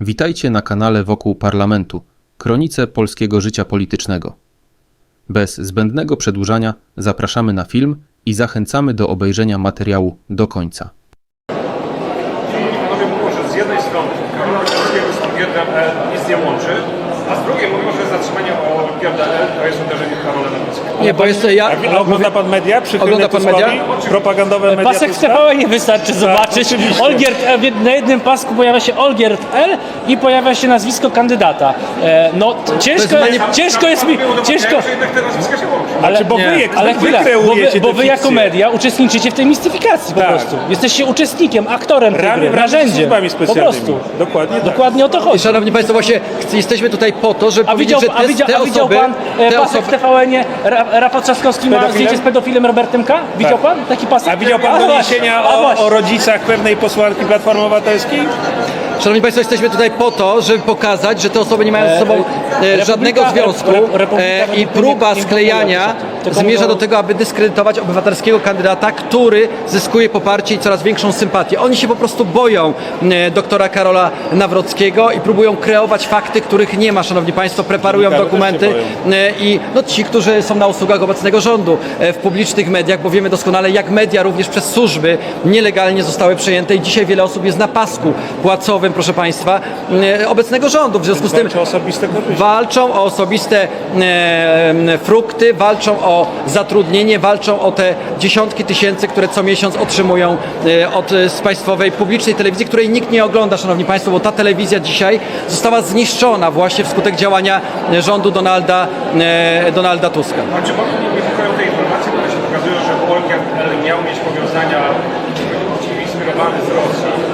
Witajcie na kanale Wokół Parlamentu, kronice polskiego życia politycznego. Bez zbędnego przedłużania zapraszamy na film i zachęcamy do obejrzenia materiału do końca. Panowie z jednej strony Karola Kowalskiego z L nic nie łączy, a z drugiej mówią, że zatrzymanie Olimpiada L to jest uderzenie Karola Nawrockiego. Nie, bo jest ja. A ogląda pan media? Ogląda pan media? Propagandowe media Pasek? TVN nie wystarczy zobaczyć. oczywiście. Olgierd, e, na jednym pasku pojawia się Olgierd L i pojawia się nazwisko kandydata. E, no ciężko, To jest ciężko jest mi, ciężko, ale, bo wy, ale chwila, bo wy, bo wy jako media uczestniczycie w tej mistyfikacji po Tak. prostu. Jesteście uczestnikiem, aktorem tej gry, narzędziem. służbami Po specjalnymi. prostu. Dokładnie tak. Dokładnie o to chodzi. Szanowni Państwo, właśnie jesteśmy tutaj po to, żeby A powiedzieć, widział, że te, a widział, te a widział osoby, pan e, te pasek w osoby, TVN-ie, Ra, Rafał Trzaskowski ma pedofilem? zdjęcie z pedofilem Robertem K? Widział Tak. pan taki pasek? A widział pan właśnie, doniesienia a o, właśnie. o rodzicach pewnej posłanki Platformy Obywatelskiej? Szanowni Państwo, jesteśmy tutaj po to, żeby pokazać, że te osoby nie mają ze sobą e, Republika- żadnego związku Re- Republika e, i według mnie próba nie sklejania informuje, tylko zmierza do tego, aby dyskredytować obywatelskiego kandydata, który zyskuje poparcie i coraz większą sympatię. Oni się po prostu boją e, doktora Karola Nawrockiego i próbują kreować fakty, których nie ma, Szanowni Państwo, preparują dokumenty E, i no, ci, którzy są na usługach obecnego rządu e, w publicznych mediach, bo wiemy doskonale, jak media również przez służby nielegalnie zostały przejęte i dzisiaj wiele osób jest na pasku płacowym, proszę Państwa, obecnego rządu. W związku z tym Walczy o osobiste korzyści. walczą o osobiste frukty, walczą o zatrudnienie, walczą o te dziesiątki tysięcy, które co miesiąc otrzymują e, od, e, z państwowej publicznej telewizji, której nikt nie ogląda, Szanowni Państwo, bo ta telewizja dzisiaj została zniszczona właśnie wskutek działania rządu Donalda, e, Donalda Tuska. A czy panu nie niepokoją te informacje, które się pokazują, że L miał mieć powiązania inspirowane z Rosji?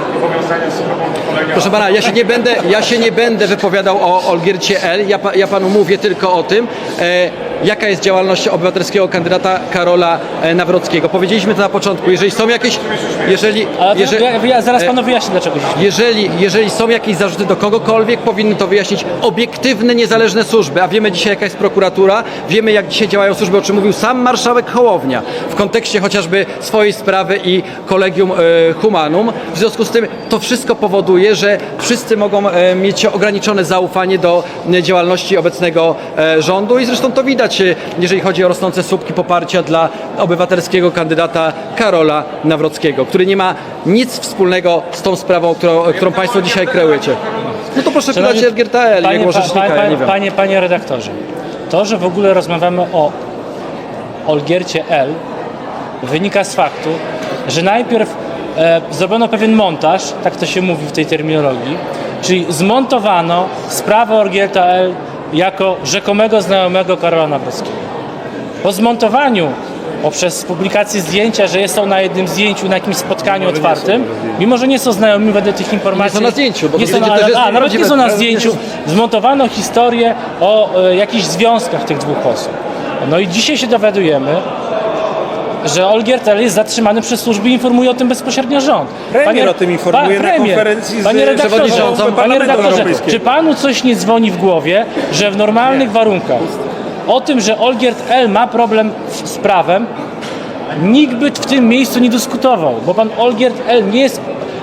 Proszę pana, ja się nie będę, ja się nie będę wypowiadał o Olgiercie L. Ja, ja panu mówię tylko o tym, e, jaka jest działalność obywatelskiego kandydata Karola e, Nawrockiego. Powiedzieliśmy to na początku. Jeżeli są jakieś. Jeżeli, Ale jeżeli, ja, zaraz e, panu wyjaśnię dlaczego jeżeli, jeżeli są jakieś zarzuty do kogokolwiek, powinny to wyjaśnić obiektywne, niezależne służby. A wiemy dzisiaj, jaka jest prokuratura, wiemy, jak dzisiaj działają służby, o czym mówił sam marszałek Hołownia w kontekście chociażby swojej sprawy i kolegium e, Humanum. W związku z tym to wszystko powoduje, że wszyscy mogą mieć ograniczone zaufanie do działalności obecnego rządu i zresztą to widać, e, jeżeli chodzi o rosnące słupki poparcia dla obywatelskiego kandydata Karola Nawrockiego, który nie ma nic wspólnego z tą sprawą, którą, którą Państwo dzisiaj kreujecie. No to proszę pytać Elgierta Panie, jego pa- rzecznika, pa- ja nie wiem. panie, panie redaktorze, to, że w ogóle rozmawiamy o Olgiercie L, wynika z faktu, że najpierw e, zrobiono pewien montaż, tak to się mówi w tej terminologii, czyli zmontowano sprawę Olgierta L jako rzekomego znajomego Karola Nawrockiego. Po zmontowaniu poprzez publikację zdjęcia, że jest on na jednym zdjęciu, na jakimś spotkaniu otwartym, mimo że nie są znajomi wedle tych informacji. są na zdjęciu, bo nie są na, też jest a, nawet nie są na nie zdjęciu. Zmontowano historię o e, jakichś związkach tych dwóch osób. No i dzisiaj się dowiadujemy, że Olgierd L. jest zatrzymany przez służby i informuje o tym bezpośrednio rząd. Premier o tym informuje na konferencji z Panie redaktorze, przewodniczącą panie redaktorze, czy panu coś nie dzwoni w głowie, że w normalnych warunkach o tym, że Olgierd L. ma problem z prawem, nikt by w tym miejscu nie dyskutował, bo pan Olgierd L. nie jest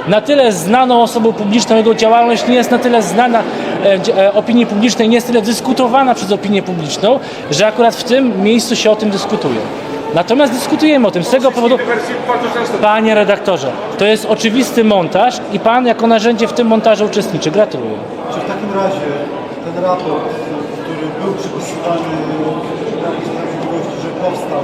na tyle znaną osobą publiczną, jego działalność nie jest na tyle znana e, e, opinii publicznej, nie jest tyle dyskutowana przez opinię publiczną, że akurat w tym miejscu się o tym dyskutuje. Natomiast dyskutujemy o tym z tego powodu, panie redaktorze, to jest oczywisty montaż i pan jako narzędzie w tym montażu uczestniczy. Gratuluję. Czy w takim razie ten raport, który był przypisywany Prawu i Sprawiedliwości, że powstał...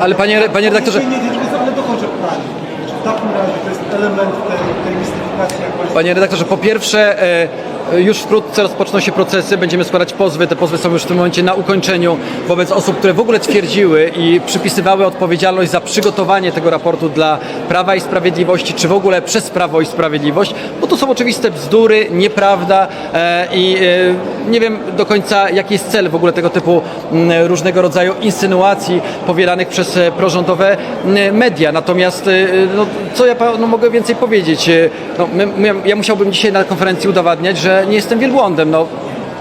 Ale panie- panie redaktorze- Nie, nie, nie, nie, ale dokończę pytanie. Czy w takim razie to jest element tej, tej mistyfikacji, jak Państwo Panie redaktorze, po pierwsze, e, już wkrótce rozpoczną się procesy, będziemy składać pozwy. Te pozwy są już w tym momencie na ukończeniu wobec osób, które w ogóle twierdziły i przypisywały odpowiedzialność za przygotowanie tego raportu dla Prawa i Sprawiedliwości, czy w ogóle przez Prawo i Sprawiedliwość, bo to są oczywiste bzdury, nieprawda e, i e, nie wiem do końca, jaki jest cel w ogóle tego typu m, różnego rodzaju insynuacji powielanych przez e, prorządowe m, media. Natomiast, e, no, co ja panu mogę więcej powiedzieć? E, No, my, ja musiałbym dzisiaj na konferencji udowadniać, że nie jestem wielbłądem. No,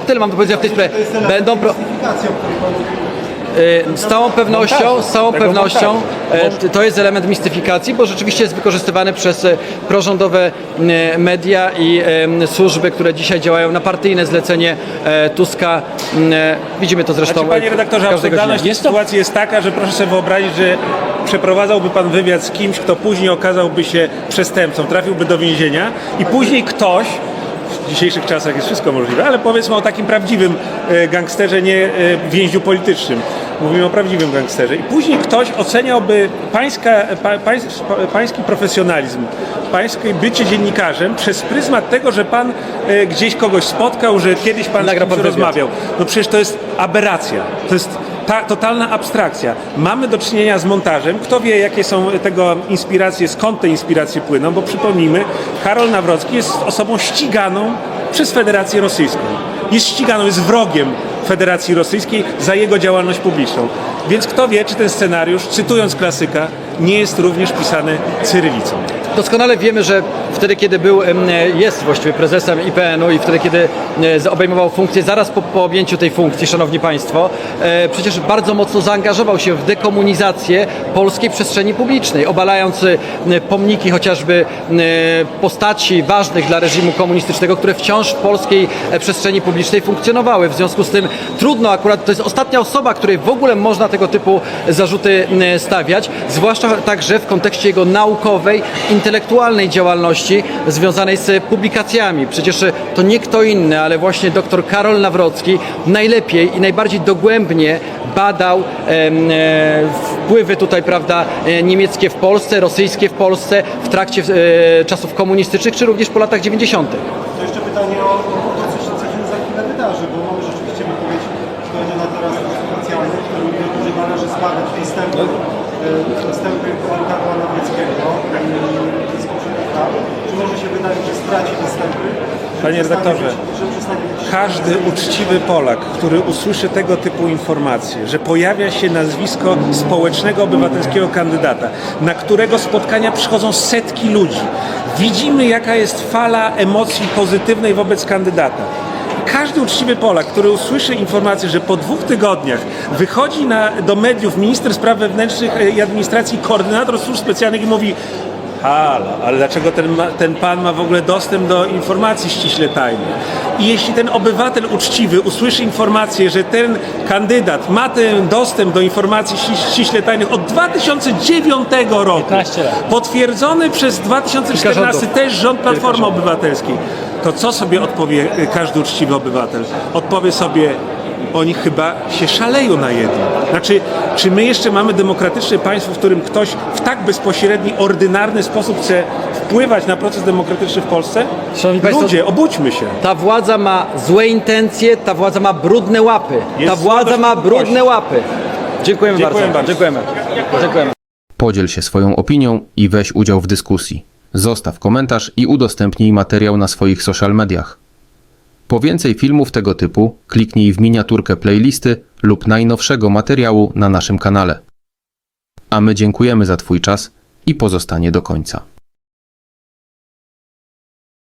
tyle mam do powiedzenia w tej sprawie. Będą pro... mówił? z całą pewnością, z całą pewnością montażu. e, t- to jest element mistyfikacji, bo rzeczywiście jest wykorzystywany przez e, prorządowe media i służby, które dzisiaj działają na partyjne zlecenie Tuska. Widzimy to zresztą Znaczy, panie redaktorze, absurdalność Jest to- sytuacji jest taka, że proszę sobie wyobrazić, że przeprowadzałby pan wywiad z kimś, kto później okazałby się przestępcą, trafiłby do więzienia i później ktoś w dzisiejszych czasach jest wszystko możliwe, ale powiedzmy o takim prawdziwym e, gangsterze, nie e, więźniu politycznym. Mówimy o prawdziwym gangsterze. I później ktoś oceniałby pańska, pa, pańs, pa, pański profesjonalizm, pańskie bycie dziennikarzem przez pryzmat tego, że pan e, gdzieś kogoś spotkał, że kiedyś pan Nagra z kimś rozmawiał. No przecież to jest aberracja. To jest ta, totalna abstrakcja. Mamy do czynienia z montażem. Kto wie, jakie są tego inspiracje, skąd te inspiracje płyną, bo przypomnijmy, Karol Nawrocki jest osobą ściganą przez Federację Rosyjską. Jest ściganą, jest wrogiem Federacji Rosyjskiej za jego działalność publiczną. Więc kto wie, czy ten scenariusz, cytując klasyka, nie jest również pisany cyrylicą. Doskonale wiemy, że wtedy, kiedy był, em, jest właściwie prezesem IPN-u i wtedy, kiedy e, obejmował funkcję, zaraz po, po objęciu tej funkcji, szanowni państwo, e, przecież bardzo mocno zaangażował się w dekomunizację polskiej przestrzeni publicznej, obalając e, pomniki chociażby e, postaci ważnych dla reżimu komunistycznego, które wciąż w polskiej e, przestrzeni publicznej funkcjonowały. W związku z tym trudno akurat, to jest ostatnia osoba, której w ogóle można tego typu zarzuty e, stawiać, zwłaszcza także w kontekście jego naukowej, intelektualnej działalności związanej z publikacjami. Przecież to nie kto inny, ale właśnie dr Karol Nawrocki najlepiej i najbardziej dogłębnie badał e, wpływy tutaj, prawda, e, niemieckie w Polsce, rosyjskie w Polsce w trakcie e, czasów komunistycznych, czy również po latach 90. To jeszcze pytanie o, o to, co się, co się za chwilę wydarzy, bo mamy rzeczywiście wypowiedź Kornela teraz specjalny, który mówi o że należy zbadać wstępy, e, wstępy Karola Nawrockiego e, z. Czy może się wydaje, że straci występy? Panie redaktorze, Każdy uczciwy Polak, który usłyszy tego typu informacje, że pojawia się nazwisko społecznego, obywatelskiego kandydata, na którego spotkania przychodzą setki ludzi, widzimy jaka jest fala emocji pozytywnej wobec kandydata. Każdy uczciwy Polak, który usłyszy informację, że po dwóch tygodniach wychodzi na, do mediów minister spraw wewnętrznych i administracji, koordynator służb specjalnych i mówi Halo, ale dlaczego ten, ten pan ma w ogóle dostęp do informacji ściśle tajnych? I jeśli ten obywatel uczciwy usłyszy informację, że ten kandydat ma ten dostęp do informacji ści- ściśle tajnych od 2009 roku, 15 lat. potwierdzony przez 2014 rządów. też rząd Platformy Obywatelskiej, to co sobie odpowie każdy uczciwy obywatel? Odpowie sobie, oni chyba się szaleją na jedno. Znaczy, czy my jeszcze mamy demokratyczne państwo, w którym ktoś w tak bezpośredni, ordynarny sposób chce wpływać na proces demokratyczny w Polsce? Szanowni państwo, Ludzie, obudźmy się. Ta władza ma złe intencje, ta władza ma brudne łapy. Ta Jest władza słabość ma brudne łapy. Dziękujemy, Dziękuję bardzo. bardzo. Dziękujemy. Dziękujemy. Podziel się swoją opinią i weź udział w dyskusji. Zostaw komentarz i udostępnij materiał na swoich social mediach. Po więcej filmów tego typu kliknij w miniaturkę playlisty lub najnowszego materiału na naszym kanale. A my dziękujemy za Twój czas i pozostanie do końca.